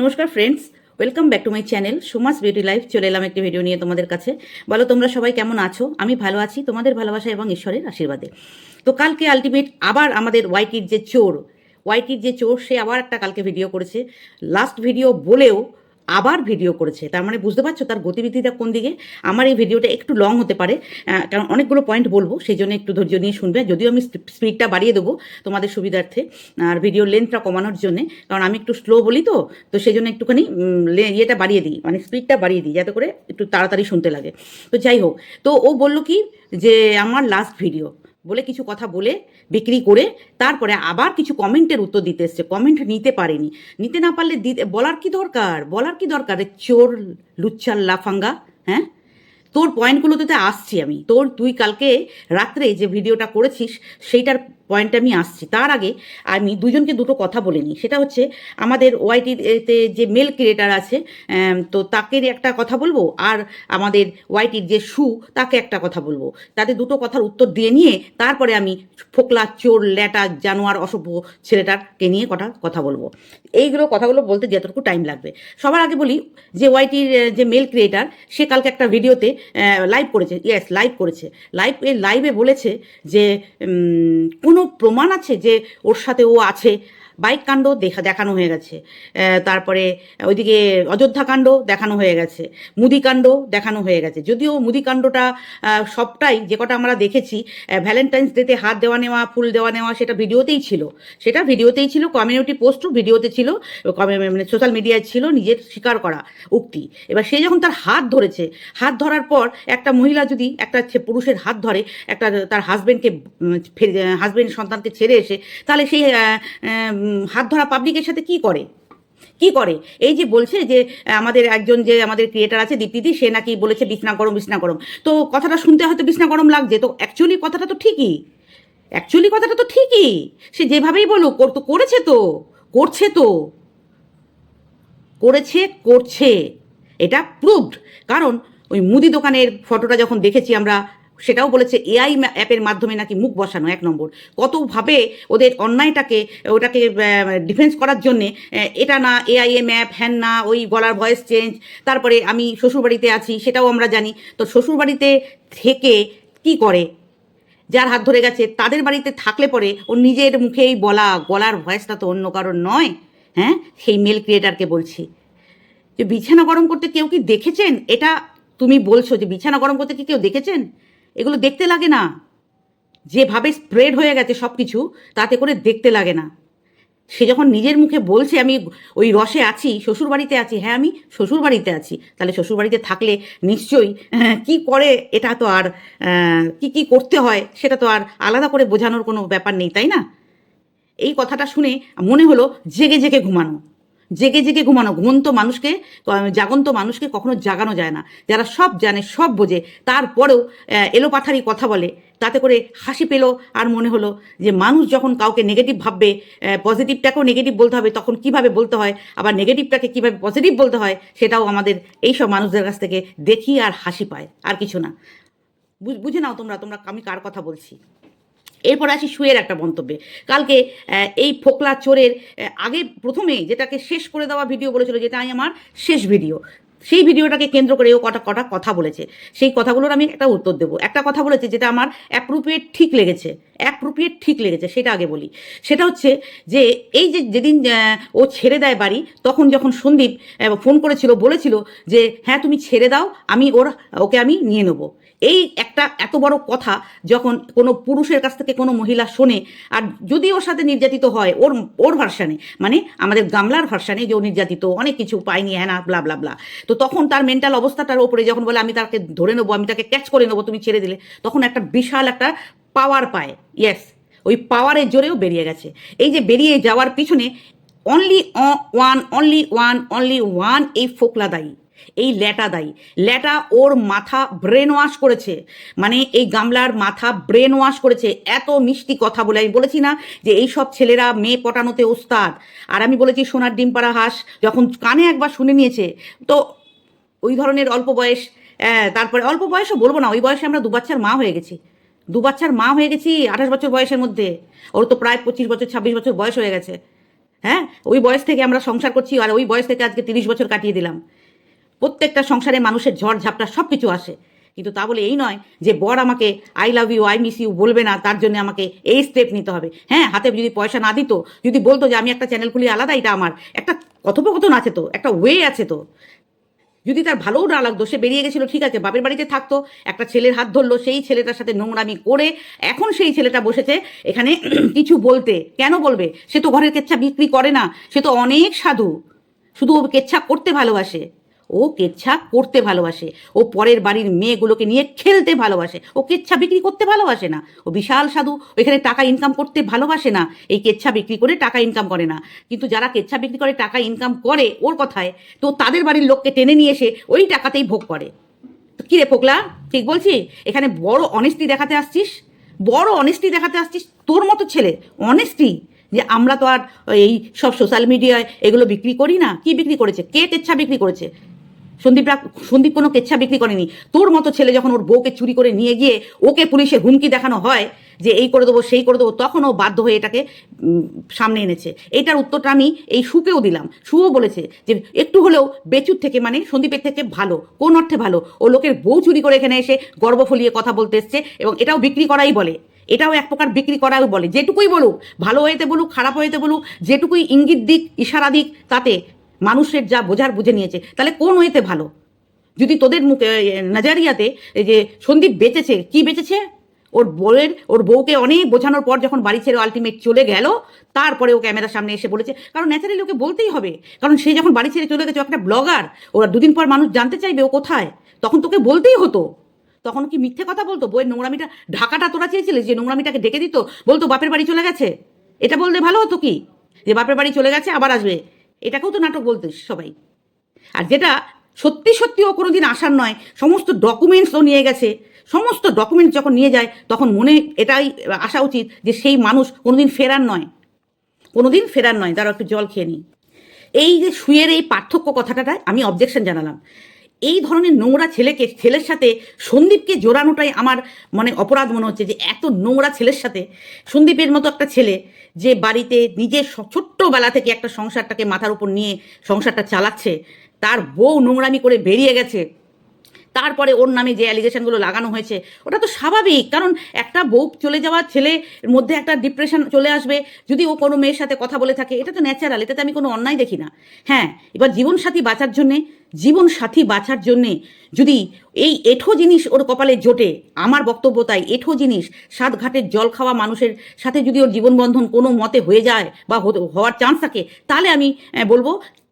নমস্কার friends welcome back to my channel Suma's Beauty Life চলে এলাম একটি ভিডিও নিয়ে তোমাদের কাছে। বলো, তোমরা সবাই কেমন আছো? আমি ভালো আছি, তোমাদের ভালোবাসা এবং ঈশ্বরের আশীর্বাদে। তো কালকে আলটিমেট আবার আমাদের ওয়াইটির যে চোর ওয়াইটির যে চোর, সে আবার একটা কালকে ভিডিও করেছে। লাস্ট ভিডিও বলেও আবার ভিডিও করেছে। তার মানে বুঝতে পারছ তার গতিবিধিটা কোন দিকে? আমার এই ভিডিওটা একটু লং হতে পারে কারণ অনেকগুলো পয়েন্ট বলব, সেই জন্য একটু ধৈর্য নিয়ে শুনবে। যদিও আমি স্পিডটা বাড়িয়ে দেবো তোমাদের সুবিধার্থে, আর ভিডিও লেন্থটা কমানোর জন্য, কারণ আমি একটু স্লো বলি তো তো সেই জন্য একটুখানি ইয়েটা বাড়িয়ে দিই মানে স্পিডটা বাড়িয়ে দিই, যাতে করে একটু তাড়াতাড়ি শুনতে লাগে। তো যাই হোক, তো ও বলল কি, যে আমার লাস্ট ভিডিও বলে কিছু কথা বলে বিক্রি করে তারপরে আবার কিছু কমেন্টের উত্তর দিতে এসছে। কমেন্ট নিতে পারেনি। নিতে না পারলে দিতে বলার কি দরকার? বলার কি দরকার? চোর, লুচ্চার, লাফাঙ্গা হ্যাঁ? তোর পয়েন্টগুলোতে তো আসছি আমি। তোর তুই কালকে রাত্রে যে ভিডিওটা করেছিস, সেইটার পয়েন্টে আমি আসছি। তার আগে আমি দুজনকে দুটো কথা বলে নিই। সেটা হচ্ছে, আমাদের ওয়াইটির এতে যে মেল ক্রিয়েটার আছে তো তাকে একটা কথা বলব, আর আমাদের ওয়াইটির যে সু, তাকে একটা কথা বলব। তাদের দুটো কথার উত্তর দিয়ে নিয়ে, তারপরে আমি ফোকলা, চোর, ল্যাটা, জানোয়ার, অসভ্য ছেলেটাকে নিয়ে কটা কথা বলব। এইগুলো কথাগুলো বলতে যতটুকু টাইম লাগবে। সবার আগে বলি যে ওয়াইটির যে মেল ক্রিয়েটার সে কালকে একটা ভিডিওতে লাইভ করেছে। ইয়েস লাইভ করেছে। লাইভ লাইভে বলেছে যে কোনো প্রমাণ আছে যে ওর সাথে ও আছে? বাইক কাণ্ড দেখা দেখানো হয়ে গেছে। তারপরে ওইদিকে অযোধ্যা কাণ্ড দেখানো হয়ে গেছে। মুদিকাণ্ড দেখানো হয়ে গেছে। যদিও মুদিকাণ্ডটা আহ, সবটাই যে কটা আমরা দেখেছি ভ্যালেন্টাইন্স ডেতে হাত দেওয়া নেওয়া ফুল দেওয়া নেওয়া সেটা ভিডিওতেই ছিল। সেটা ভিডিওতেই ছিল কমিউনিটি পোস্টও ভিডিওতে ছিল মানে সোশ্যাল মিডিয়ায় ছিল নিজের স্বীকার করা উক্তি। এবার সে যখন তার হাত ধরেছে হাত ধরার পর একটা মহিলা যদি একটা পুরুষের হাত ধরে একটা তার হাজবেন্ডকে হাজবেন্ড সন্তানকে ছেড়ে এসে তাহলে সেই হাত ধরা পাবলিকের সাথে কি করে? কি করে? এই যে বলছে যে, আমাদের একজন যে আমাদের ক্রিয়েটার আছে দীপ্তিদি, সে নাকি বলেছে বিছনা গরম বিছনা গরম। তো কথাটা শুনতে হয়তো বিছনা গরম লাগছে। তো অ্যাকচুয়ালি কথাটা তো ঠিকই। অ্যাকচুয়ালি কথাটা তো ঠিকই। সে যেভাবেই বলুক তো করেছে তো। করছে তো। করেছে, করছে। এটা প্রুভড কারণ ওই মুদি দোকানের ফটোটা যখন দেখেছি আমরা সেটাও বলেছে এআই অ্যাপের মাধ্যমে নাকি মুখ বসানো, এক নম্বর। কতভাবে ওদের অন্যায়টাকে, ওটাকে ডিফেন্স করার জন্যে এটা না এআইএম অ্যাপ হ্যান না, ওই গলার ভয়েস চেঞ্জ তারপরে আমি শ্বশুরবাড়িতে আছি, সেটাও আমরা জানি। তো শ্বশুরবাড়িতে থেকে কি করে? যার হাত ধরে গেছে, তাদের বাড়িতে থাকলে পরে ওর নিজের মুখেই বলা, গলার ভয়েসটা তো অন্য কারোর নয় হ্যাঁ? সেই মেল ক্রিয়েটারকে বলছি। যে বিছানা গরম করতে কেউ কি দেখেছেন? এটা তুমি বলছো যে বিছানা গরম করতে কি কেউ দেখেছেন? এগুলো দেখতে লাগে না। যেভাবে স্প্রেড হয়ে গেছে সব কিছু তাতে করে দেখতে লাগে না। সে যখন নিজের মুখে বলছে, আমি ওই রসে আছি, শ্বশুরবাড়িতে আছি। হ্যাঁ আমি শ্বশুরবাড়িতে আছি। তাহলে শ্বশুরবাড়িতে থাকলে নিশ্চয়ই কি করে এটা তো আর কি কি করতে হয়, সেটা তো আর আলাদা করে বোঝানোর কোনো ব্যাপার নেই, তাই না? এই কথাটা শুনে মনে হলো জেগে জেগে ঘুমানো। জেগে জেগে ঘুমানো, ঘুমন্ত মানুষকে জাগন্ত মানুষকে কখনো জাগানো যায় না। যারা সব জানে, সব বোঝে, তারপরেও এলোপাথারি কথা বলে, তাতে করে হাসি পেল আর মনে হলো যে মানুষ যখন কাউকে নেগেটিভ ভাববে পজিটিভটাকেও নেগেটিভ বলতে হবে, তখন কীভাবে বলতে হয়? আবার নেগেটিভটাকে কীভাবে পজিটিভ বলতে হয়? সেটাও আমাদের এইসব মানুষদের কাছ থেকে দেখি আর হাসি পায়, আর কিছু না। বুঝে নাও তোমরা তোমরা, আমি কার কথা বলছি? এরপরে আসি শুয়ের একটা মন্তব্যে। কালকে এই ফোকলা চোরের আগে প্রথমে যেটাকে শেষ করে দেওয়া ভিডিও বলেছিল, যেটা আমি আমার শেষ ভিডিও, সেই ভিডিওটাকে কেন্দ্র করে ও কটা কটা কথা বলেছে। সেই কথাগুলোর আমি একটা উত্তর দেবো। একটা কথা বলেছে যেটা আমার অ্যাপ্রোপ্রিয়েট ঠিক লেগেছে অ্যাপ্রোপ্রিয়েট ঠিক লেগেছে, সেটা আগে বলি। সেটা হচ্ছে যে, এই যে যেদিন ও ছেড়ে দেয় বাড়ি, তখন যখন সন্দীপ ফোন করেছিল, বলেছিল যে হ্যাঁ তুমি ছেড়ে দাও, আমি ওর, ওকে আমি নিয়ে নেব। এই একটা এত বড় কথা যখন কোনো পুরুষের কাছ থেকে কোনো মহিলা শোনে, আর যদি ওর সাথে নির্যাতিত হয়, ওর ওর ভার্সানে মানে আমাদের গামলার ভার্সানে যে ও নির্যাতিত, অনেক কিছু পায়নি হ্যাঁ না ব্লা ব্লা ব্লা তো তখন তার মেন্টাল অবস্থাটার ওপরে যখন বলে, আমি তাকে ধরে নেব, আমি তাকে ক্যাচ করে নেব, তুমি ছেড়ে দিলে, তখন একটা বিশাল একটা পাওয়ার পায়। ইয়েস ওই পাওয়ারের জোরেও বেরিয়ে গেছে। এই যে বেরিয়ে যাওয়ার পিছনে only one only one only one এই ফোকলা দায়ী এই ল্যাটা দায়ী। ল্যাটা ওর মাথা ব্রেন ওয়াশ করেছে। মানে এই গামলার মাথা ব্রেন ওয়াশ করেছে। এত মিষ্টি কথা বলে। আমি বলেছি না যে এই সব ছেলেরা মেয়ে পটানোতে ওস্তাদ। আর আমি বলেছি সোনার ডিম পাড়া হাঁস যখন কানে একবার শুনে নিয়েছে তো ওই ধরনের অল্প বয়স আহ, তারপরে অল্প বয়সও বলব না ওই বয়সে আমরা দু বাচ্চার মা হয়ে গেছি। দু বাচ্চার মা হয়ে গেছি আঠাশ বছর বয়সের মধ্যে। ওর তো প্রায় পঁচিশ বছর ছাব্বিশ বছর বয়স হয়ে গেছে। হ্যাঁ ওই বয়স থেকে আমরা সংসার করছি আর ওই বয়স থেকে আজকে তিরিশ বছর কাটিয়ে দিলাম। প্রত্যেকটা সংসারে মানুষের ঝড় ঝাপটা সব কিছু আসে। কিন্তু তা বলে এই নয় যে বর আমাকে I love you I miss you বলবে না, তার জন্য আমাকে এই স্টেপ নিতে হবে। হ্যাঁ হাতে যদি পয়সা না দিত, যদি বলতো যে আমি একটা চ্যানেল খুলি, আলাদা এটা আমার। একটা কথোপকথন আছে তো, একটা ওয়ে আছে তো। যদি তার ভালোও না লাগতো, সে বেরিয়ে গেছিল, ঠিক আছে, বাপের বাড়িতে থাকতো, একটা ছেলের হাত ধরলো, সেই ছেলেটার সাথে নোংরামি করে এখন সেই ছেলেটা বসেছে, এখানে কিছু বলতে। কেন বলবে? সে তো ঘরের কেচ্ছা বিক্রি করে না, সে তো অনেক সাধু। শুধু কেচ্ছা করতে ভালোবাসে। ও কেচ্ছা করতে ভালোবাসে। ও পরের বাড়ির মেয়েগুলোকে নিয়ে খেলতে ভালোবাসে। ও কেচ্ছা বিক্রি করতে ভালোবাসে না। ও বিশাল সাধু। এখানে টাকা ইনকাম করতে ভালোবাসে না। এই কেচ্ছা বিক্রি করে টাকা ইনকাম করে না। কিন্তু যারা কেচ্ছা বিক্রি করে টাকা ইনকাম করে ওর কথায়, তো তাদের বাড়ির লোককে টেনে নিয়ে এসে ওই টাকাতেই ভোগ করে। কী রে পোকলা ঠিক বলছি? এখানে বড় অনেস্টি দেখাতে আসছিস? বড় অনেস্টি দেখাতে আসছিস তোর মতো ছেলে। অনেস্টি যে আমরা তো আর এই সব সোশ্যাল মিডিয়ায় এগুলো বিক্রি করি না। কি বিক্রি করেছে? কে কেচ্ছা বিক্রি করেছে? সন্দীপরা, সন্দীপ কোনো কেচ্ছা বিক্রি করেনি। তোর মতো ছেলে যখন ওর বউকে চুরি করে নিয়ে গিয়ে ওকে পুলিশে হুমকি দেখানো হয় যে এই করে দেবো, সেই করে দেবো, তখন ও বাধ্য হয়ে এটাকে সামনে এনেছে। এটার উত্তরটা আমি এই সুকেও দিলাম। সুও বলেছে যে একটু হলেও বেচুর থেকে মানে সন্দীপের থেকে ভালো, কোন অর্থে ভালো? ও লোকের বউ চুরি করে এখানে এসে গর্ব ফলিয়ে কথা বলতে এসছে এবং এটাও বিক্রি করাই বলে। এটাও এক প্রকার বিক্রি করাও বলে। যেটুকুই বলুক, ভালো হয়েতে বলুক, খারাপ হয়েতে বলুক, যেটুকুই ইঙ্গিত দিক, ইশারা দিক, তাতে মানুষের যা বোঝার বুঝে নিয়েছে, তাহলে কোন ওয়েতে ভালো? যদি তোদের মুখে নাজারিয়াতে যে সন্দীপ বেঁচেছে, কি বেঁচেছে? ওর বউয়ের, ওর বউকে অনেক বোঝানোর পর যখন বাড়ি ছেড়ে আলটিমেট চলে গেল, তারপরে ও ক্যামেরার সামনে এসে বলেছে, কারণ ন্যাচারালি ওকে বলতেই হবে। কারণ সে যখন বাড়ি ছেড়ে চলে গেছে একটা ব্লগার ওরা দুদিন পর মানুষ জানতে চাইবে ও কোথায়। তখন তোকে বলতেই হতো। তখন কি মিথ্যে কথা বলতো? বইয়ের নোংরামিটা, ঢাকাটা তোরা চেয়েছিলিস যে নোংরামিটাকে ডেকে দিত? বলতো, বাপের বাড়ি চলে গেছে? এটা বললে ভালো হতো কি? যে বাপের বাড়ি চলে গেছে, আবার আসবে। এটাকেও তো নাটক বলতিস সবাই। আর যেটা সত্যি সত্যি ও কোনো দিন আসার নয়, সমস্ত ডকুমেন্টস ও নিয়ে গেছে। সমস্ত ডকুমেন্টস যখন নিয়ে যায়, তখন মনে এটাই আসা উচিত যে সেই মানুষ কোনো দিন ফেরার নয়। কোনো দিন ফেরার নয় তারা একটু জল খেয়ে নিই। এই যে শুয়ের এই পার্থক্য কথাটা আমি অবজেকশন জানালাম। এই ধরনের নোংরা ছেলেকে, ছেলের সাথে সন্দীপকে জোরানোটাই আমার মানে অপরাধ মনে হচ্ছে যে এত নোংরা ছেলের সাথে। সন্দীপের মতো একটা ছেলে যে বাড়িতে নিজের ছোট্টবেলা থেকে একটা সংসারটাকে মাথার উপর নিয়ে সংসারটা চালাচ্ছে, তার বউ নোংরামি করে বেরিয়ে গেছে। তারপরে ওর নামে যে অ্যালিগেশনগুলো লাগানো হয়েছে, ওটা তো স্বাভাবিক। কারণ একটা বউ চলে যাওয়া ছেলের মধ্যে একটা ডিপ্রেশন চলে আসবে, যদি ও কোনো মেয়ের সাথে কথা বলে থাকে, এটা তো ন্যাচারাল এটাতে আমি কোনো অন্যায় দেখি না। হ্যাঁ এবার জীবনসাথী বাঁচার জন্যে, জীবনসাথী বাঁচার জন্যে যদি এই এঠো জিনিস ওর কপালে জোটে, আমার বক্তব্য তাই, এঠো জিনিস, সাত ঘাটের জল খাওয়া মানুষের সাথে যদি ওর জীবনবন্ধন কোনো মতে হয়ে যায় বা হওয়ার চান্স থাকে, তাহলে আমি বলব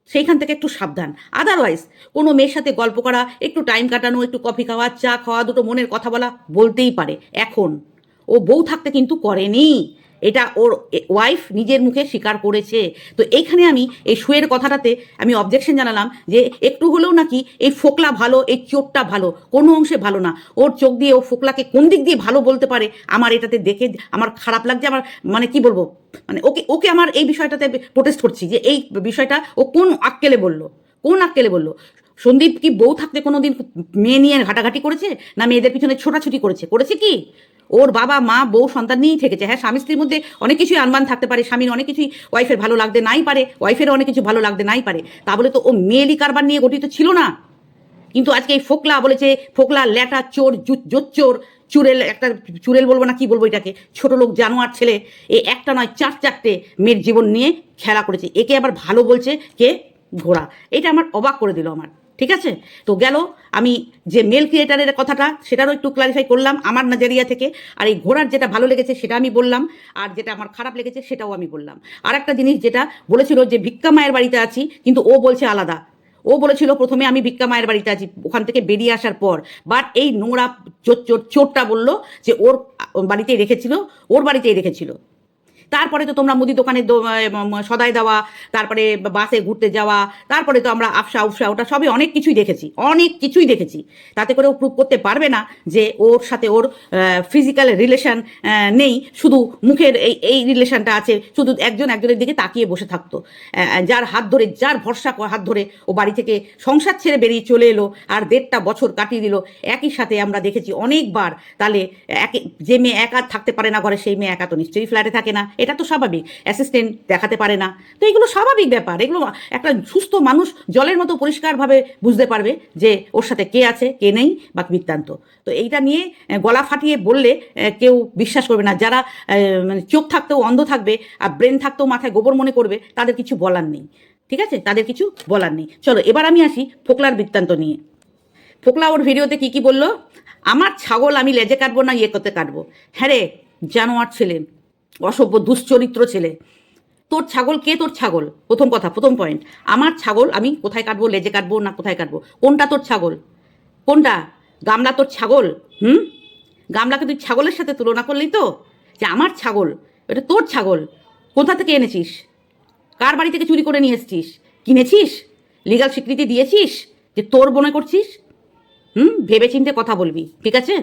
সেইখান থেকে একটু সাবধান। আদারওয়াইজ কোনো মেয়ের সাথে গল্প করা, একটু টাইম কাটানো, একটু কফি খাওয়া, চা খাওয়া, দুটো মনের কথা বলা বলতেই পারে। এখন, ও বউ থাকতে কিন্তু করেনি। এটা ওর ওয়াইফ নিজের মুখে স্বীকার করেছে। তো এইখানে আমি এই শুয়ের কথাটাতে আমি অবজেকশন জানালাম যে একটু হলেও নাকি এই ফোকলা ভালো, এই চোখটা ভালো, কোনো অংশে ভালো না। ওর চোখ দিয়ে ও ফোকলাকে কোন দিক দিয়ে ভালো বলতে পারে, আমার এটাতে দেখে আমার খারাপ লাগছে, আমার মানে কি বলব? মানে ওকে ওকে আমার এই বিষয়টাতে প্রোটেস্ট করছি যে এই বিষয়টা ও কোন আক্কেলে বলল? কোন আক্কেলে বলল? সন্দীপ কি বউ থাকতে কোনোদিন মেয়ে নিয়ে ঘাটাঘাটি করেছে? না মেয়েদের পিছনে ছোটাছুটি করেছে? করেছে কি? ওর বাবা, মা, বউ, সন্তান নিয়েই থেকেছে। হ্যাঁ স্বামী স্ত্রীর মধ্যে অনেক কিছুই আনবান থাকতে পারে। স্বামীর অনেক কিছুই ওয়াইফের ভালো লাগতে নাই পারে। ওয়াইফের অনেক কিছু ভালো লাগতে নাই পারে। তা বলে তো ও মেয়েলি কারবার নিয়ে গঠিত ছিল না। কিন্তু আজকে এই ফোকলা বলেছে, ফোকলা, ল্যাটা, চোর জোচ্চোর চুরেল একটা চুরেল বলব না কি বলব এটাকে, ছোট লোক, জানোয়ার ছেলে, এ একটা নয়, চার চারটে মেয়ের জীবন নিয়ে খেলা করেছে। একে আবার ভালো বলছে, কে? ঘোড়া। এটা আমার অবাক করে দিল আমার। ঠিক আছে? তো গেল, আমি যে মেল ক্রিয়েটারের কথাটা সেটারও একটু ক্লারিফাই করলাম আমার নজরিয়া থেকে। আর এই ঘোড়ার যেটা ভালো লেগেছে সেটা আমি বললাম, আর যেটা আমার খারাপ লেগেছে সেটাও আমি বললাম। আর একটা জিনিস যেটা বলেছিল যে ভিক্ষা মায়ের বাড়িতে আছি, কিন্তু ও বলছে আলাদা। ও বলেছিল প্রথমে আমি ভিক্ষা মায়ের বাড়িতে আছি, ওখান থেকে বেরিয়ে আসার পর। বাট এই নোংরা চোর চোর চোরটা বলল যে ওর বাড়িতেই রেখেছিল, ওর বাড়িতেই রেখেছিল। তারপরে তো তোমরা মুদি দোকানে সদাই দেওয়া, তারপরে বাসে ঘুরতে যাওয়া, তারপরে তো আমরা আফসা উফসা, ওটা সবই অনেক কিছুই দেখেছি, অনেক কিছুই দেখেছি। তাতে করে ও প্রুভ করতে পারবে না যে ওর সাথে ওর ফিজিক্যাল রিলেশন নেই, শুধু মুখের এই এই রিলেশনটা আছে, শুধু একজন একজনের দিকে তাকিয়ে বসে থাকতো। যার হাত ধরে, যার ভরসা হাত ধরে ও বাড়ি থেকে সংসার ছেড়ে বেরিয়ে চলে এলো, আর দেড়টা বছর কাটিয়ে দিল। একই সাথে আমরা দেখেছি অনেকবার, তাহলে একে, যে মেয়ে একা থাকতে পারে না ঘরে, সেই মেয়ে একা তো নিশ্চয়ই ফ্ল্যাটে থাকে না। এটা তো স্বাভাবিক। অ্যাসিস্ট্যান্ট দেখাতে পারে না। তো এগুলো স্বাভাবিক ব্যাপার। এগুলো একটা সুস্থ মানুষ জলের মতো পরিষ্কারভাবে বুঝতে পারবে যে ওর সাথে কে আছে, কে নেই বা বৃত্তান্ত। তো এইটা নিয়ে গলা ফাটিয়ে বললে কেউ বিশ্বাস করবে না। যারা মানে চোখ থাকতেও অন্ধ থাকবে আর ব্রেন থাকতেও মাথায় গোবর মনে করবে, তাদের কিছু বলার নেই। ঠিক আছে? তাদের কিছু বলার নেই। চলো, এবার আমি আসি ফোকলার বৃত্তান্ত নিয়ে। ফোকলা ওর ভিডিওতে কি কি বলল? আমার ছাগল আমি লেজে কাটবো না ইয়ে করতে কাটবো? হ্যাঁ রে, জানোয়ার ছেলে। অসভ্য, দুশ্চরিত্র ছেলে। তোর ছাগল কে তোর ছাগল? প্রথম কথা, প্রথম পয়েন্ট আমার ছাগল আমি কোথায় কাটবো, লেজে কাটবো না কোথায় কাটবো? কোনটা তোর ছাগল? কোনটা? গামলা তোর ছাগল? হুম? গামলাকে তুই ছাগলের সাথে তুলনা করলি তো? যে আমার ছাগল, এটা তোর ছাগল। কোথা থেকে এনেছিস? কার বাড়ি থেকে চুরি করে নিয়ে এসছিস? কিনেছিস? লিগাল স্বীকৃতি দিয়েছিস? যে তোর মনে করছিস? হুম? ভেবে চিন্তে কথা বলবি, ঠিক আছে?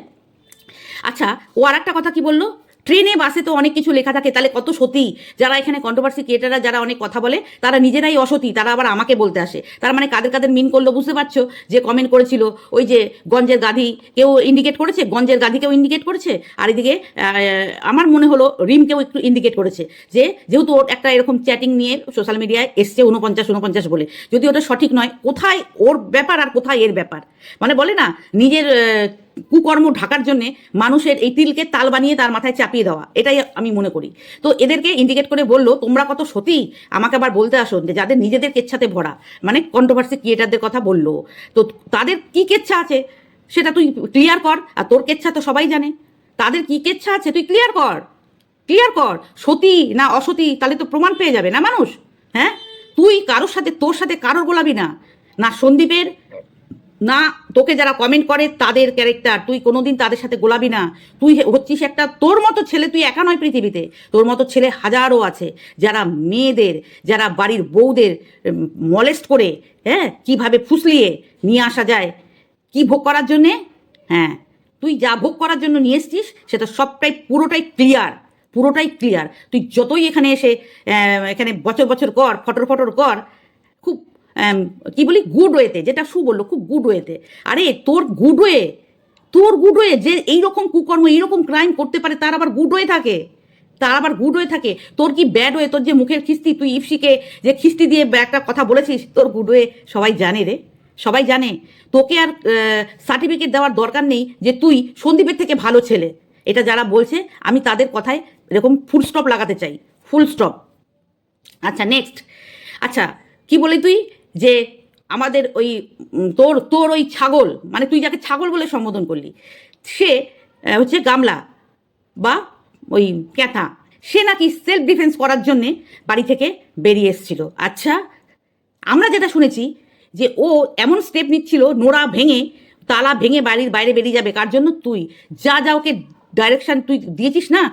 আচ্ছা ও আর একটা কথা কি বলল? ট্রেনে, বাসে তো অনেক কিছু লেখা থাকে। তাহলে কত সতী? যারা এখানে কন্ট্রোভার্সি ক্রিয়েটাররা যারা অনেক কথা বলে, তারা নিজেরাই অসতী। তারা আবার আমাকে বলতে আসে। তার মানে কাদের কাদের মিন করল বুঝতে পারছ? যে কমেন্ট করেছিল ওই যে গঞ্জের গাধি। কেউ ইন্ডিকেট করেছে? গঞ্জের গাধিকেও ইন্ডিকেট করেছে? আর এদিকে আমার মনে হলো রিমকেও একটু ইন্ডিকেট করেছে যে, যেহেতু ওর একটা এরকম চ্যাটিং নিয়ে সোশ্যাল মিডিয়ায় এসছে উনপঞ্চাশ উনপঞ্চাশ বলে। যদি ওটা সঠিক নয়, কোথায় ওর ব্যাপার আর কোথায় এর ব্যাপার? মানে বলে না, নিজের কুকর্ম ঢাকার জন্য মানুষের এই তিলকে তাল বানিয়ে তার মাথায় চাপিয়ে দেওয়া, এটাই আমি মনে করি। তো এদেরকে ইন্ডিকেট করে বলল, তোমরা কত সতী? আমাকে আবার বলতে আসো যে, যাদের নিজেদের কেচ্ছাতে ভরা মানে কন্ট্রোভার্সি ক্রিয়েটারদের কথা বলল, তো তাদের কি কেচ্ছা আছে? সেটা তুই ক্লিয়ার কর, আর তোর কেচ্ছা তো সবাই জানে। তাদের কি কেচ্ছা আছে? তুই ক্লিয়ার কর ক্লিয়ার কর। সতী না অসতী, তাহলে তো প্রমাণ পেয়ে যাবে না মানুষ হ্যাঁ? তুই কারোর সাথে, তোর সাথে কারোর গোলাবি না। না সন্দীপের না, তোকে যারা কমেন্ট করে তাদের ক্যারেক্টার তুই কোনোদিন তাদের সাথে গোলাবি না। তুই হচ্ছিস একটা, তোর মতো ছেলে তুই একা নয় পৃথিবীতে। তোর মতো ছেলে হাজারও আছে, যারা মেয়েদের, যারা বাড়ির বউদের মলেস্ট করে হ্যাঁ কীভাবে ফুসলিয়ে নিয়ে আসা যায়, কি ভোগ করার জন্যে? হ্যাঁ তুই যা ভোগ করার জন্য নিয়ে এসছিস, সেটা সবটাই পুরোটাই ক্লিয়ার পুরোটাই ক্লিয়ার তুই যতই এখানে এসে এখানে বছর বছর কর, ফটর ফটর কর কি বলি? গুড ওয়েতে যেটা সু বলল, খুব গুড ওয়েতে আরে, তোর গুড ওয়ে তোর গুড ওয়ে যে এইরকম কুকর্ম, এইরকম ক্রাইম করতে পারে, তার আবার গুড ওয়ে থাকে। তার আবার গুড ওয়ে থাকে। তোর কি ব্যাড ওয়ে তোর যে মুখের খিস্তি, তুই ইফসিকে যে খিস্তি দিয়ে একটা কথা বলেছিস, তোর গুড ওয়ে সবাই জানে রে। সবাই জানে। তোকে আর সার্টিফিকেট দেওয়ার দরকার নেই যে তুই সন্দীপের থেকে ভালো ছেলে। এটা যারা বলছে, আমি তাদের কথায় এরকম ফুল স্টপ লাগাতে চাই। ফুল স্টপ আচ্ছা নেক্সট আচ্ছা কি বলি তুই? যে আমাদের ওই তোর তোর ওই ছাগল মানে তুই যাকে ছাগল বলে সম্বোধন করলি, সে হচ্ছে গামলা বা ওই ক্যাথা, সে নাকি সেলফ ডিফেন্স করার জন্যে বাড়ি থেকে বেরিয়ে এসেছিল। আচ্ছা আমরা যেটা শুনেছি যে ও এমন স্টেপ নিচ্ছিল, নোড়া ভেঙে, তালা ভেঙে বাড়ির বাইরে বেরিয়ে যাবে, কার জন্য? তুই। যা যা ওকে ডাইরেকশন তুই দিয়েছিস না,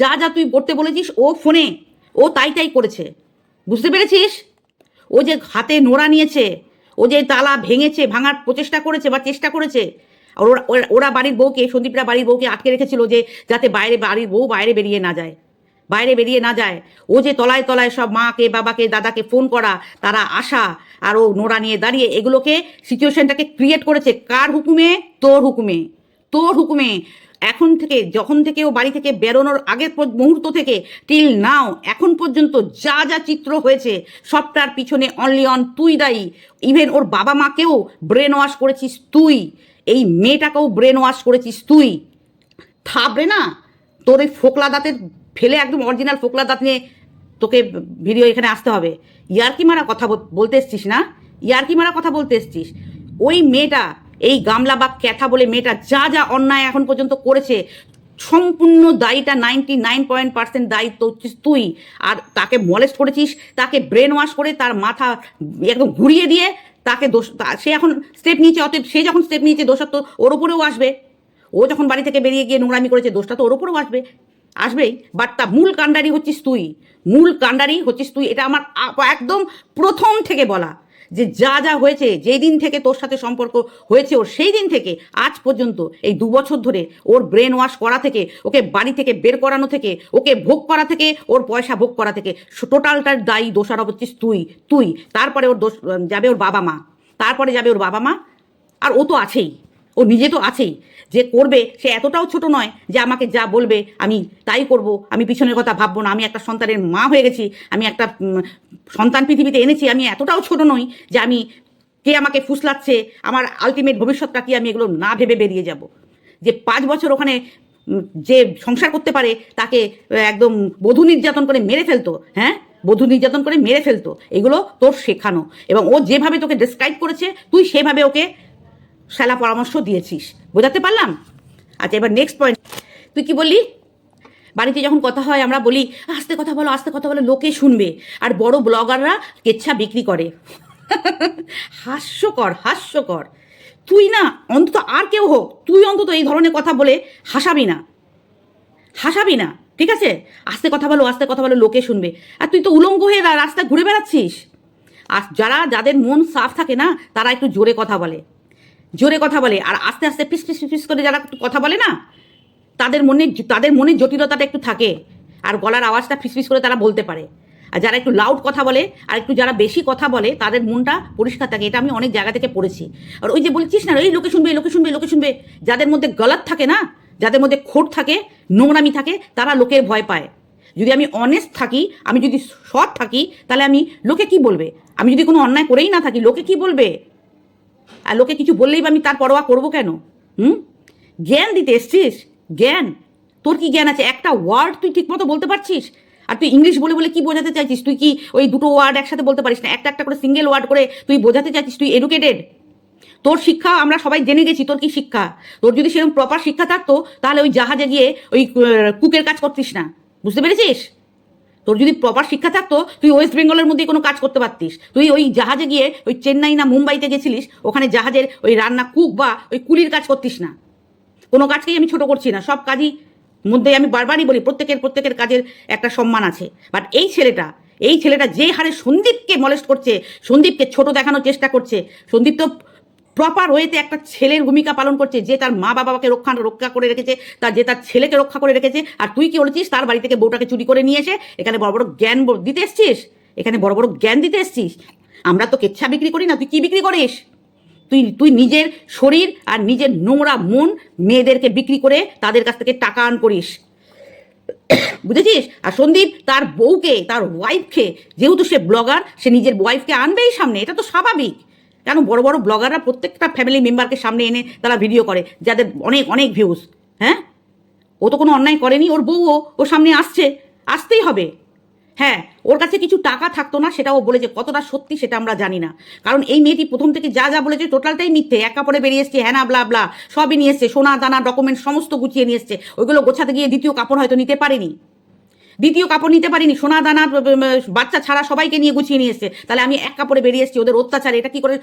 যা যা তুই করতে বলেছিস, ও ফোনে, ও তাই তাই করেছে। বুঝতে পেরেছিস? ও যে হাতে নোড়া নিয়েছে, ও যে তালা ভেঙেছে, ভাঙার প্রচেষ্টা করেছে বা চেষ্টা করেছে, আর ওরা, ওরা- বাড়ির বউকে, সন্দীপরা বাড়ির বউকে আটকে রেখেছিল যে যাতে বাইরে বাড়ির বউ বাইরে বেরিয়ে না যায়। বাইরে বেরিয়ে না যায়। ও যে তলায় তলায় সব মাকে, বাবাকে, দাদাকে ফোন করা, তারা আসা, আর ও নোড়া নিয়ে দাঁড়িয়ে এগুলোকে সিচুয়েশনটাকে ক্রিয়েট করেছে। কার হুকুমে? তোর হুকুমে। তোর হুকুমে। এখন থেকে, যখন থেকে ও বাড়ি থেকে বেরোনোর আগের মুহূর্ত থেকে টিল নাও এখন পর্যন্ত যা যা চিত্র হয়েছে, সবটার পিছনে অনলি অন তুই দায়ী। ইভেন ওর বাবা মাকেও ব্রেন ওয়াশ করেছিস তুই। এই মেয়েটাকেও ব্রেন ওয়াশ করেছিস তুই। থাবড়ে না, তোর এই ফোকলা দাঁতের ফেলে একদম অরিজিনাল ফোকলা দাঁত নিয়ে তোকে ভিডিও এখানে আসতে হবে। ইয়ার্কি মারা কথা বলতে এসছিস না? ইয়ার্কি মারা কথা বলতে এসছিস। ওই মেয়েটা এই গামলা বা ক্যাথা বলে মেয়েটা যা যা অন্যায় এখন পর্যন্ত করেছে, সম্পূর্ণ দায়ীটা নাইনটি নাইন পয়েন্ট পার্সেন্ট দায়িত্ব হচ্ছিস তুই। আর তাকে মলেস্ট করেছিস, তাকে ব্রেন ওয়াশ করে তার মাথা একদম ঘুরিয়ে দিয়ে তাকে দোষ সে এখন স্টেপ নিয়েছে, অতএব সে যখন স্টেপ নিয়েছে দোষার তো ওর উপরেও আসবে। ও যখন বাড়ি থেকে বেরিয়ে গিয়ে নোংরামি করেছে, দোষটা তো ওর উপরেও আসবে, আসবেই। বাট তা মূল কাণ্ডারি হচ্ছিস তুই, মূল কাণ্ডারি হচ্ছিস তুই, এটা আমার একদম প্রথম থেকে বলা। যে যা যা হয়েছে, যেই দিন থেকে তোর সাথে সম্পর্ক হয়েছে ওর, সেই দিন থেকে আজ পর্যন্ত এই দু বছর ধরে ওর ব্রেন ওয়াশ করা থেকে, ওকে বাড়ি থেকে বের করানো থেকে, ওকে ভোগ করা থেকে, ওর পয়সা ভোগ করা থেকে টোটালটার দায়ী, দোষারোপ হচ্ছিস তুই তুই। তারপরে ওর দোষ যাবে ওর বাবা মা। তারপরে যাবে ওর বাবা মা, আর ও তো আছেই। ও নিজে তো আছেই। যে করবে সে এতটাও ছোট নয় যে আমাকে যা বলবে আমি তাই করব। আমি পিছনের কথা ভাববো না। আমি একটা সন্তানের মা হয়ে গেছি। আমি একটা সন্তান পৃথিবীতে এনেছি। আমি এতটাও ছোট নই যে আমি কে আমাকে ফুসলাচ্ছে। আমার আলটিমেট ভবিষ্যৎটা কি আমি এগুলো না ভেবে বেরিয়ে যাব। যে পাঁচ বছর ওখানে যে সংসার করতে পারে তাকে একদম বধূ নির্যাতন করে মেরে ফেলতো। হ্যাঁ? বধূ নির্যাতন করে মেরে ফেলতো। এগুলো তোর শেখানো। এবং ও যেভাবে তোকে ডিসক্রাইব করেছে, তুই সেভাবে ওকে শালা পরামর্শ দিয়েছিস। বোঝাতে পারলাম? আচ্ছা এবার নেক্সট পয়েন্ট তুই কি বললি? বাড়িতে যখন কথা হয়, আমরা বলি, আস্তে কথা বলো, আস্তে কথা বলো, লোকে শুনবে। আর বড় ব্লগাররা কেচ্ছা বিক্রি করে। হাস্যকর হাস্যকর। তুই না, অন্তত আর কেউ হোক, তুই অন্তত এই ধরনের কথা বলে হাসাবি না। হাসাবি না, ঠিক আছে? আস্তে কথা বলো, আস্তে কথা বলো, লোকে শুনবে। আর তুই তো উলঙ্গ হয়ে রাস্তায় ঘুরে বেড়াচ্ছিস। আর যারা, যাদের মন সাফ থাকে না, তারা একটু জোরে কথা বলে। জোরে কথা বলে, আর আস্তে আস্তে পিস পিস পিস করে যারা একটু কথা বলে না, তাদের মনে তাদের মনে জটিলতাটা একটু থাকে, আর গলার আওয়াজটা ফিসফিস করে তারা বলতে পারে। আর যারা একটু লাউড কথা বলে, আর একটু যারা বেশি কথা বলে, তাদের মনটা পরিষ্কার থাকে, এটা আমি অনেক জায়গা থেকে পড়েছি। আর ওই যে বলছিস না, এই লোকে শুনবে লোকে শুনবে লোকে শুনবে, যাদের মধ্যে গলাত থাকে না, যাদের মধ্যে খোট থাকে, নোংরামি থাকে, তারা লোকের ভয় পায়। যদি আমি অনেস্ট থাকি, আমি যদি সৎ থাকি, তাহলে আমি লোকে কি বলবে? আমি যদি কোনো অন্যায় করেই না থাকি, লোকে কি বলবে? আর লোকে কিছু বললেই বা আমি তার পরোয়া করব কেন? হুম? জ্ঞান দিতে এসছিস? জ্ঞান? তোর কি জ্ঞান আছে? একটা ওয়ার্ড তুই ঠিকমতো বলতে পারছিস? আর তুই ইংলিশ বলে বলে কি বোঝাতে চাইছিস? তুই কি ওই দুটো ওয়ার্ড একসাথে বলতে পারিস না? একটা একটা করে সিঙ্গেল ওয়ার্ড করে তুই বোঝাতে চাইছিস? তুই এডুকেটেড তোর শিক্ষা আমরা সবাই জেনে গেছি, তোর কি শিক্ষা? তোর যদি সেরকম প্রপার শিক্ষা থাকতো, তাহলে ওই জাহাজে গিয়ে ওই কুকের কাজ করতিস না। বুঝতে পেরেছিস? তোর যদি প্রপার শিক্ষা থাকতো, তুই ওয়েস্ট বেঙ্গলের মধ্যে কোনো কাজ করতে পারতিস। তুই ওই জাহাজে গিয়ে ওই চেন্নাই না মুম্বাইতে গেছিলিস, ওখানে জাহাজের ওই রান্না কুক বা ওই কুলির কাজ করতিস না। কোনো কাজকেই আমি ছোট করছি না, সব কাজই মধ্যে আমি বারবারই বলি, প্রত্যেকের প্রত্যেকের কাজের একটা সম্মান আছে। বাট এই ছেলেটা এই ছেলেটা যে হারে সন্দীপকে মলেস্ট করছে, সন্দীপকে ছোট দেখানোর চেষ্টা করছে, সন্দীপ তো প্রপার ওয়েতে একটা ছেলের ভূমিকা পালন করছে, যে তার মা বাবাকে রক্ষা রক্ষা করে রেখেছে তার যে তার ছেলেকে রক্ষা করে রেখেছে, আর তুই কি বলেছিস, তার বাড়ি থেকে বউটাকে চুরি করে নিয়ে এসে এখানে বড় বড় জ্ঞান দিতে এসছিস? এখানে বড় বড় জ্ঞান দিতে এসছিস? আমরা তো কেচ্ছা বিক্রি করি না, তুই কি বিক্রি করিস? তুই তুই নিজের শরীর আর নিজের নোংরা মন মেয়েদেরকে বিক্রি করে তাদের কাছ থেকে টাকা আন করিস। বুঝেছিস? আর সন্দীপ, তার বউকে, তার ওয়াইফকে যেহেতু সে ব্লগার সে নিজের ওয়াইফকে আনবেই সামনে, এটা তো স্বাভাবিক। কেন বড় বড় ব্লগাররা প্রত্যেকটা ফ্যামিলি মেম্বারকে সামনে এনে তারা ভিডিও করে, যাদের অনেক অনেক ভিউজ হ্যাঁ? ও তো কোনো অন্যায় করেনি, ওর বউও, ও সামনে আসছে, আসতেই হবে। হ্যাঁ ওর কাছে কিছু টাকা থাকতো না, সেটা ও বলেছে, কতটা সত্যি সেটা আমরা জানি না। কারণ এই মেয়েটি প্রথম থেকে যা যা বলেছে টোটালটাই মিথ্যে। এক কাপড়ে বেরিয়ে এসছে হ্যাঁ ব্লা ব্লা সবই নিয়ে এসছে, সোনা, দানা ডকুমেন্ট সমস্ত গুছিয়ে নিয়ে এসছে। ওইগুলো গোছাতে গিয়ে দ্বিতীয় কাপড় হয়তো নিতে পারেনি। দ্বিতীয় কাপড় নিতে পারিনি, সোনা দানা বাচ্চা ছাড়া সবাইকে নিয়ে গুছিয়ে নিয়ে এসছে। তাহলে আমি এক কাপড়ে বেরিয়ে এসেছি, ওদের অত্যাচার। এটা কি করে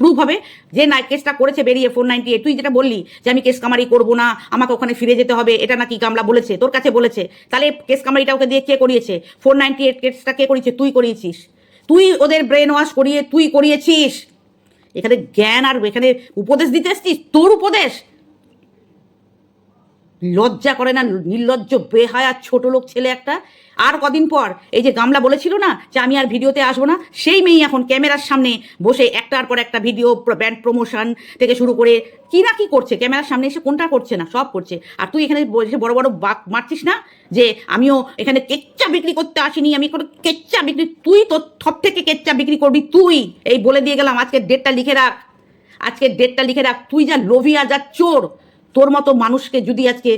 প্রুভ হবে? যে না, কেসটা করেছে বেরিয়ে ফোর নাইনটি তুই যেটা বললি যে আমি কেস কামারি করব না, আমাকে ওখানে ফিরে যেতে হবে, এটা নাকি গামলা বলেছে, তোর কাছে বলেছে। তাহলে কেস কামারিটা ওকে দিয়ে কে করিয়েছে? ফোর নাইনটি এইট কেসটা কে করিয়েছে? তুই করিয়েছিস। তুই ওদের ব্রেন ওয়াশ করিয়ে, তুই করিয়েছিস। এখানে জ্ঞান আর এখানে উপদেশ দিতে এসছিস? তোর উপদেশ? লজ্জা করে না, নির্লজ্জ, বেহায়া, ছোট লোক, ছেলে একটা। আর কদিন পর, এই যে গামলা বলেছিল না, যে আমি আর ভিডিওতে আসব না, সেই মেয়ে এখন ক্যামেরার সামনে বসে একটার পর একটা ভিডিও ব্যান্ড প্রমোশন থেকে শুরু করে কি না কি করছে, ক্যামেরার সামনে এসে কোনটা করছে না, সব করছে। আর তুই এখানে বসে বড় বড় বাক মারছিস না, যে আমিও এখানে কেচ্চা বিক্রি করতে আসিনি, আমি কোনো কেচ্চা বিক্রি, তুই তোর থপ থেকে কেচ্চা বিক্রি করবি তুই। এই বলে দিয়ে গেলাম, আজকে ডেটটা লিখে রাখ। আজকে ডেটটা লিখে রাখ, তুই যা লোভিয়া যা চোর তোর মতো মানুষকে যদি আজকে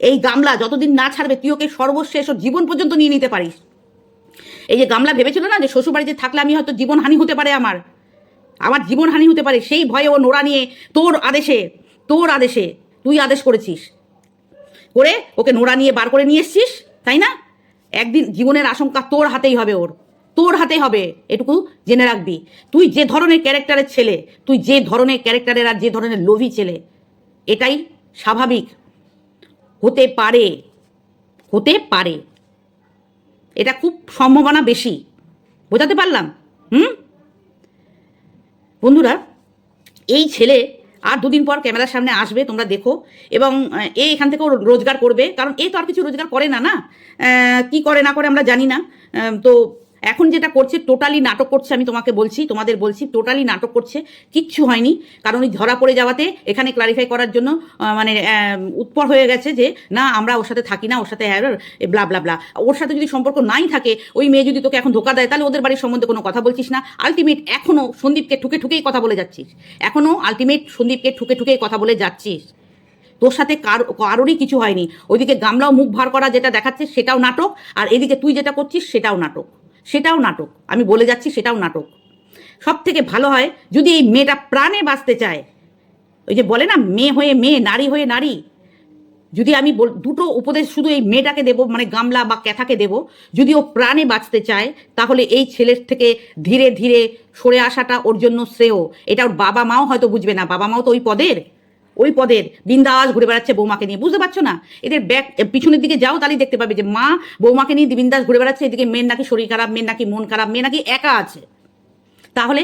এই গামলা যতদিন না ছাড়বে, তুই ওকে সর্বশেষ ওর জীবন পর্যন্ত নিয়ে নিতে পারিস। এই যে গামলা ভেবেছিল না যে শ্বশুরবাড়িতে থাকলে আমি হয়তো জীবনহানি হতে পারে আমার? আমার জীবনহানি হতে পারে। সেই ভয়ে ও নোড়া নিয়ে তোর আদেশে তোর আদেশে তুই আদেশ করেছিস। করে ওকে নোড়া নিয়ে বার করে নিয়ে এসছিস, তাই না? একদিন জীবনের আশঙ্কা তোর হাতেই হবে ওর। তোর হাতে হবে, এটুকু জেনে রাখবি। তুই যে ধরনের ক্যারেক্টারের ছেলে, তুই যে ধরনের ক্যারেক্টারের আর যে ধরনের লোভী ছেলে এটাই স্বাভাবিক। হতে পারে হতে পারে। এটা খুব সম্ভাবনা বেশি। বোঝাতে পারলাম? হুম? বন্ধুরা, এই ছেলে আর দুদিন পর ক্যামেরার সামনে আসবে, তোমরা দেখো। এবং, এ এখান থেকেও রোজগার করবে। কারণ এ তো আর কিছু রোজগার করে না না? কি করে, না করে আমরা জানি না। তো এখন যেটা করছে টোটালি নাটক করছে, আমি তোমাকে বলছি, তোমাদের বলছি টোটালি নাটক করছে, কিচ্ছু হয়নি। কারণ ওই ধরা পড়ে যাওয়াতে এখানে ক্লারিফাই করার জন্য মানে উৎপর হয়ে গেছে যে, না, আমরা ওর সাথে থাকি না, ওর সাথে ব্লা ব্লা ব্লা ওর সাথে যদি সম্পর্ক নাই থাকে, ওই মেয়ে যদি তোকে এখন ধোকা দেয়, তাহলে ওদের বাড়ির সম্বন্ধে কোনো কথা বলছিস না। আলটিমেট এখনও সন্দীপকে ঠুকে ঠুকেই কথা বলে যাচ্ছিস। এখনও আলটিমেট সন্দীপকে ঠুকে ঠুকেই কথা বলে যাচ্ছিস। তোর সাথে কার, কারোরই কিছু হয়নি। ওইদিকে গামলাও মুখ ভার করা যেটা দেখাচ্ছে, সেটাও নাটক। আর এদিকে তুই যেটা করছিস, সেটাও নাটক। সেটাও নাটক। আমি বলে যাচ্ছি সেটাও নাটক। সব থেকে ভালো হয় যদি এই মেয়েটা প্রাণে বাঁচতে চায়, ওই যে বলে না, মেয়ে হয়ে মেয়ে, নারী হয়ে নারী, যদি আমি দুটো উপদেশ শুধু এই মেয়েটাকে দেবো মানে গামলা বা ক্যাথাকে দেবো, যদি ও প্রাণে বাঁচতে চায়, তাহলে এই ছেলের থেকে ধীরে ধীরে সরে আসাটা ওর জন্য শ্রেয়। এটা ওর বাবা মাও হয়তো বুঝবে না। বাবা মাও তো ওই পদের। ওই পদের বিন্দাস ঘুরে বেড়াচ্ছে বৌমাকে নিয়ে। বুঝতে পারছ না? এদের ব্যাক পিছনের দিকে যাও, তাহলেই দেখতে পাবে যে মা বৌমাকে নিয়ে বিন্দাস ঘুরে বেড়াচ্ছে। এদিকে মেয়ের নাকি শরীর খারাপ, মেয়ের নাকি মন খারাপ, মেয়ে নাকি একা আছে। তাহলে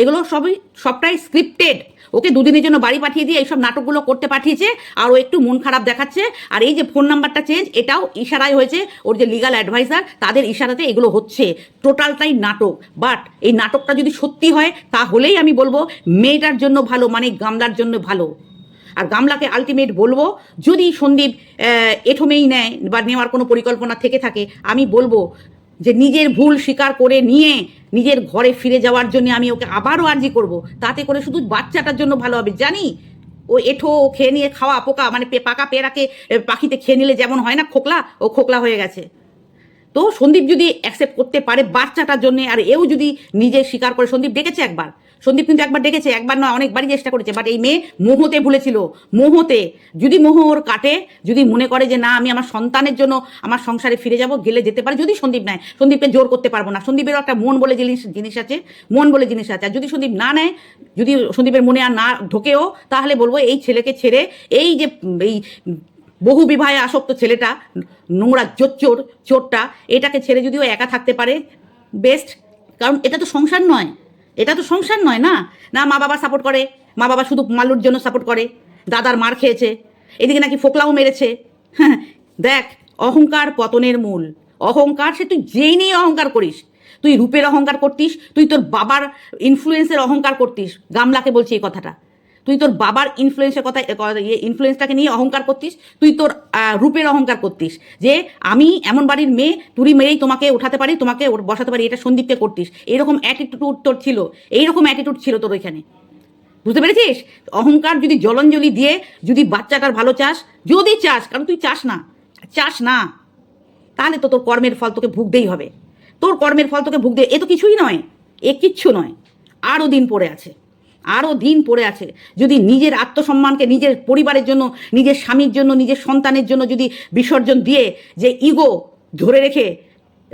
এগুলো সবই, সবটাই স্ক্রিপ্টেড ওকে দুদিনের জন্য বাড়ি পাঠিয়ে দিয়ে এইসব নাটকগুলো করতে পাঠিয়েছে, আর ও একটু মন খারাপ দেখাচ্ছে। আর এই যে ফোন নাম্বারটা চেঞ্জ এটাও ইশারায় হয়েছে। ওর যে লিগাল অ্যাডভাইজার তাদের ইশারাতে এগুলো হচ্ছে। টোটালটাই নাটক। বাট এই নাটকটা যদি সত্যি হয়, তাহলেই আমি বলব, মেয়েটার জন্য ভালো মানে গামলার জন্য ভালো। আর গামলাকে আলটিমেট বলব যদি সন্দীপ এঠোমেই নেয় বা নেওয়ার কোনো পরিকল্পনা থেকে থাকে আমি বলব যে নিজের ভুল স্বীকার করে নিয়ে নিজের ঘরে ফিরে যাওয়ার জন্য আমি ওকে আবারও আর্জি করব। তাতে করে শুধু বাচ্চাটার জন্য ভালো হবে। জানি ও এঠো খেয়ে নিয়ে খাওয়া পোকা মানে পাকা পেয়ারাকে এ, পাখিতে খেয়ে নিলে যেমন হয় না খোকলা ও খোকলা হয়ে গেছে। তো সন্দীপ যদি অ্যাকসেপ্ট করতে পারে বাচ্চাটার জন্য আর এও যদি নিজে স্বীকার করে সন্দীপ ডেকেছে একবার সন্দীপ কিন্তু একবার ডেকেছে, একবার নয়, অনেকবারই চেষ্টা করেছে বাট এই মেয়ে মোহতে ভুলেছিল, মোহতে। যদি মোহ ওর কাটে, যদি মনে করে যে না, আমি আমার সন্তানের জন্য আমার সংসারে ফিরে যাব, গেলে যেতে পারে, যদি সন্দীপ নেয়, সন্দীপকে জোর করতে পারব না। সন্দীপেরও একটা মন বলে জিনিস জিনিস আছে, মন বলে জিনিস আছে। আর যদি সন্দীপ না নেয়, যদি সন্দীপের মনে আর না ঢোকেও, তাহলে বলব এই ছেলেকে ছেড়ে, এই যে, এই বহু বিবাহে আসক্ত ছেলেটা, নোংরা চোর চোর চোরটা, এটাকে ছেড়ে যদিও একা থাকতে পারে বেস্ট কারণ এটা তো সংসার নয়। এটা তো সংসার নয় না? না, মা বাবা সাপোর্ট করে, মা বাবা শুধু মালুর জন্য সাপোর্ট করে, দাদার মার খেয়েছে, এদিকে নাকি ফোকলাও মেরেছে। দেখ, অহংকার পতনের মূল। অহংকার, সে তুই যেই নিয়ে অহংকার করিস, তুই রূপের অহংকার করতিস, তুই তোর বাবার ইনফ্লুয়েন্সের অহংকার করতিস, গামলাকে বলছি এই কথাটা। তুই তোর বাবার ইনফ্লুয়েন্সের কথা ইয়ে ইনফ্লুয়েন্সটাকে নিয়ে অহংকার করতিস, তুই তোর রূপের অহংকার করতিস। যে আমি এমন বাড়ির মেয়ে তুরি মেরেই তোমাকে উঠাতে পারি, তোমাকে বসাতে পারি, এটা সন্দীপকে করতিস। এইরকম অ্যাটিটিউড তোর ছিল, এইরকম অ্যাটিটিউড ছিল তোর ওইখানে। বুঝতে পেরেছিস? অহংকার যদি জলঞ্জলি দিয়ে, যদি বাচ্চাটার ভালো চাস, যদি চাস, কারণ তুই চাস না চাস না, তাহলে তো তোর কর্মের ফল তোকে ভুগতেই হবে। তোর কর্মের ফল তোকে ভুগতে, এ তো কিছুই নয়, এ কিচ্ছু নয়, আরও দিন পড়ে আছে। আরও দিন পড়ে আছে। যদি নিজের আত্মসম্মানকে নিজের পরিবারের জন্য, নিজের স্বামীর জন্য, নিজের সন্তানের জন্য যদি বিসর্জন দিয়ে যে ইগো ধরে রেখে,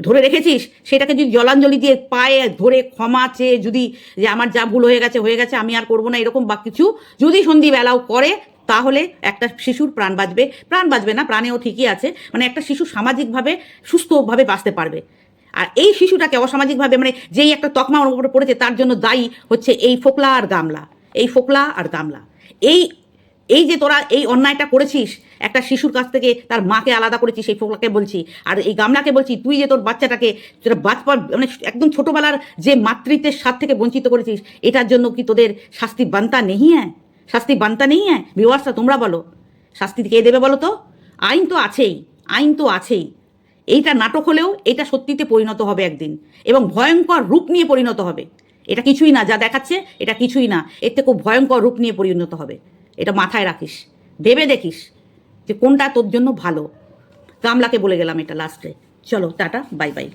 ধরে রেখেছিস, সেটাকে যদি জলাঞ্জলি দিয়ে পায়ে ধরে ক্ষমা চেয়ে যদি যে আমার যা ভুল হয়ে গেছে হয়ে গেছে, আমি আর করব না, এরকম বা কিছু যদি অ্যালাউ করে, তাহলে একটা শিশুর প্রাণ বাঁচবে। প্রাণ বাঁচবে না, প্রাণেও ঠিকই আছে। মানে একটা শিশু সামাজিকভাবে, সুস্থভাবে বাঁচতে পারবে। আর এই শিশুটাকে অসামাজিকভাবে মানে যেই একটা তকমা ওর উপরে পড়েছে, তার জন্য দায়ী হচ্ছে এই ফোকলা আর গামলা। এই ফোকলা আর গামলা। এই এই যে তোরা এই অন্যায়টা করেছিস, একটা শিশুর কাছ থেকে তার মাকে আলাদা করেছিস, সেই ফোকলাকে বলছি, আর এই গামলাকে বলছি, তুই যে তোর বাচ্চাটাকে যেটা বাচ্চা মানে একদম ছোটোবেলার যে মাতৃত্বের স্বাদ থেকে বঞ্চিত করেছিস, এটার জন্য কি তোদের শাস্তি বান্তা নেই হ্যাঁ? শাস্তি বান্তা নেই হ্যাঁ? বিওয়ার্সটা তোমরা বলো। শাস্তি কে দেবে বলো তো? আইন তো আছেই, আইন তো আছেই। এইটা নাটক হলেও এটা সত্যিতে পরিণত হবে একদিন। এবং ভয়ঙ্কর রূপ নিয়ে পরিণত হবে। এটা কিছুই না, যা দেখাচ্ছে, এটা কিছুই না। এর থেকে খুব ভয়ঙ্কর রূপ নিয়ে পরিণত হবে। এটা মাথায় রাখিস। ভেবে দেখিস যে কোনটা তোর জন্য ভালো। গামলাকে বলে গেলাম এটা লাস্টে চলো, টাটা বাই বাই